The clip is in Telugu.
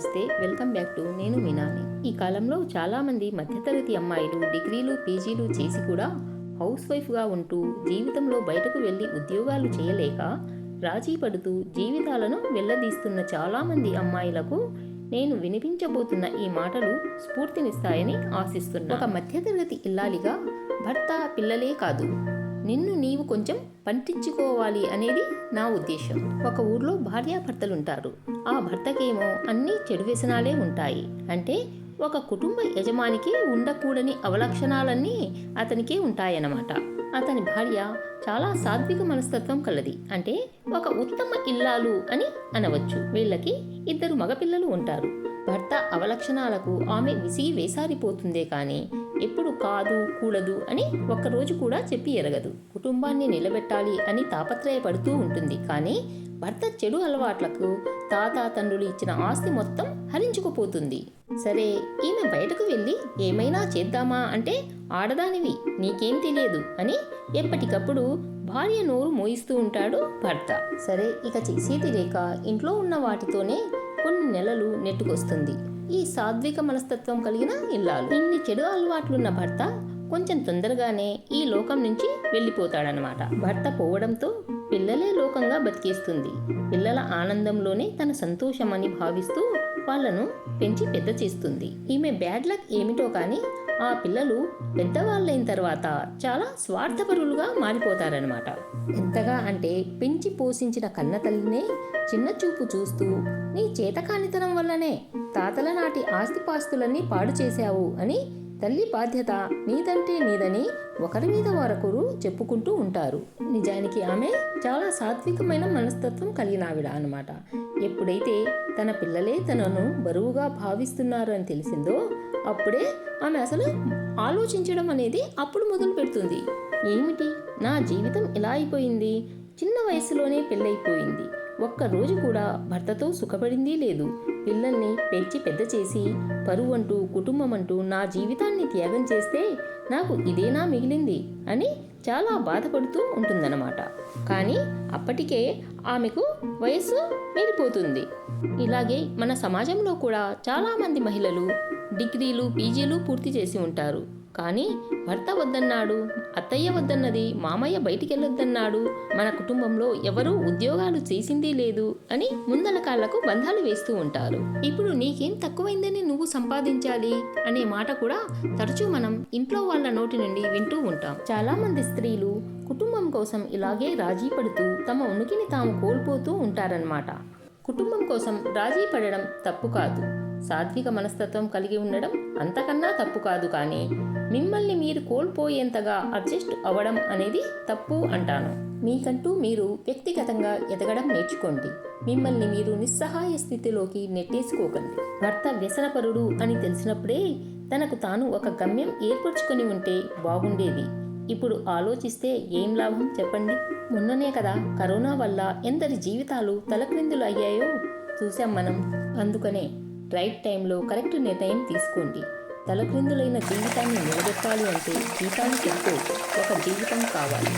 నమస్తే వెల్కమ్ బ్యాక్ టు నేను మీనాని. ఈ కాలంలో చాలామంది మధ్యతరగతి అమ్మాయిలు డిగ్రీలు పీజీలు చేసి కూడా హౌస్ వైఫ్గా ఉంటూ జీవితంలో బయటకు వెళ్ళి ఉద్యోగాలు చేయలేక రాజీ పడుతూ జీవితాలను వెళ్ళదీస్తున్న చాలామంది అమ్మాయిలకు నేను వినిపించబోతున్న ఈ మాటలు స్ఫూర్తినిస్తాయని ఆశిస్తున్నా. ఒక మధ్యతరగతి ఇల్లాలిగా భర్త పిల్లలే కాదు. నిన్ను నీవు కొంచెం పంటించుకోవాలి అనేది నా ఉద్దేశం. ఒక ఊర్లో భార్యాభర్తలుంటారు. ఆ భర్తకేమో అన్ని చెడు వ్యసనాలే ఉంటాయి. అంటే ఒక కుటుంబ యజమానికి ఉండకూడని అవలక్షణాలన్నీ అతనికే ఉంటాయన్నమాట. అతని భార్య చాలా సాత్విక మనస్తత్వం కలది. అంటే ఒక ఉత్తమ ఇల్లాలు అని అనవచ్చు. వీళ్ళకి ఇద్దరు మగపిల్లలు ఉంటారు. భర్త అవలక్షణాలకు ఆమె విసిగి వేసారిపోతుందే కానీ ఎప్పుడు కాదు కూడదు అని ఒక్కరోజు కూడా చెప్పి ఎరగదు. కుటుంబాన్ని నిలబెట్టాలి అని తాపత్రయపడుతూ ఉంటుంది. కానీ భర్త చెడు అలవాట్లకు తాత తండ్రులు ఇచ్చిన ఆస్తి మొత్తం హరించుకుపోతుంది. సరే ఈమె బయటకు వెళ్ళి ఏమైనా చేద్దామా అంటే ఆడదానివి నీకేం తెలియదు అని ఎప్పటికప్పుడు భార్య నోరు మోయిస్తూ ఉంటాడు భర్త. సరే ఇక చేసేది లేక ఇంట్లో ఉన్న వాటితోనే కొన్ని నెలలు నెట్టుకొస్తుంది. ఈ సాత్విక మనస్తత్వం కలిగిన ఇల్లాలు. ఇన్ని చెడు అలవాట్లున్న భర్త కొంచెం తొందరగానే ఈ లోకం నుంచి వెళ్ళిపోతాడనమాట భర్త పోవడంతో పిల్లలే లోకంగా బతికేస్తుంది. పిల్లల ఆనందంలోనే తన సంతోషమని భావిస్తూ వాళ్ళను పెంచి పెద్ద చేస్తుంది. ఈమె బ్యాడ్ లక్ ఏమిటో కానీ ఆ పిల్లలు పెద్దవాళ్ళైన తర్వాత చాలా స్వార్థపరులుగా మారిపోతారనమాట ఎంతగా అంటే పెంచి పోషించిన కన్న తల్లినే చిన్న చూపు చూస్తూ నీ చేతకానితనం వల్లనే తాతల నాటి ఆస్తిపాస్తులన్నీ పాడు చేశావు అని తల్లి బాధ్యత నీదంటే నీదని ఒకరి మీద మరొకరు చెప్పుకుంటూ ఉంటారు. నిజానికి ఆమె చాలా సాత్వికమైన మనస్తత్వం కలిగిన ఆవిడ అనమాట ఎప్పుడైతే తన పిల్లలే తనను బరువుగా భావిస్తున్నారు అని తెలిసిందో అప్పుడే ఆమె అసలు ఆలోచించడం అనేది అప్పుడు మొదలు పెడుతుంది. ఏమిటి? నా జీవితం ఇలా అయిపోయింది? చిన్న వయసులోనే పెళ్ళైపోయింది. ఒక్క రోజు కూడా భర్తతో సుఖపడింది లేదు. పిల్లల్ని పెంచి పెద్ద చేసి పరువు అంటూ కుటుంబం అంటూ నా జీవితాన్ని త్యాగం చేస్తే నాకు ఇదేనా మిగిలింది అని చాలా బాధపడుతూ ఉంటుందన్నమాట. కానీ అప్పటికే ఆమెకు వయస్సు మీరిపోతుంది ఇలాగే మన సమాజంలో కూడా చాలామంది మహిళలు డిగ్రీలు పీజీలు పూర్తి చేసి ఉంటారు. కానీ భర్త వద్దన్నాడు అత్తయ్య వద్దన్నది మామయ్య బయటికి వెళ్ళొద్దన్నాడు మన కుటుంబంలో ఎవరూ ఉద్యోగాలు చేసింది లేదు అని ముందల కాళ్ళకు బంధాలు వేస్తూ ఉంటారు. ఇప్పుడు నీకేం తక్కువైందని నువ్వు సంపాదించాలి అనే మాట కూడా తరచూ మనం ఇంట్లో వాళ్ళ నోటి నుండి వింటూ ఉంటాం. చాలా మంది స్త్రీలు కుటుంబం కోసం ఇలాగే రాజీ పడుతూ తమ ఉనికిని తాము కోల్పోతూ ఉంటారన్నమాట. కుటుంబం కోసం రాజీ పడడం తప్పు కాదు. సాత్విక మనస్తత్వం కలిగి ఉండడం అంతకన్నా తప్పు కాదు కానీ మిమ్మల్ని మీరు కోల్పోయేంతగా అడ్జస్ట్ అవ్వడం అనేది తప్పు అంటాను. మీకంటూ మీరు వ్యక్తిగతంగా ఎదగడం నేర్చుకోండి. మిమ్మల్ని మీరు నిస్సహాయ స్థితిలోకి నెట్టేసుకోకండి. భర్త వ్యసనపరుడు అని తెలిసినప్పుడే తనకు తాను ఒక గమ్యం ఏర్పరచుకొని ఉంటే బాగుండేది. ఇప్పుడు ఆలోచిస్తే ఏం లాభం చెప్పండి. మొన్ననే కదా కరోనా వల్ల ఎందరి జీవితాలు తలక్రిందులు అయ్యాయో చూసాం మనం. అందుకనే రైట్ టైంలో కరెక్ట్ నిర్ణయం తీసుకోండి. తలక్రిందులైన జీవితాన్ని నిలబెట్టాలి అంటే గీతానికి ఎంతో ఒక జీవితం కావాలి.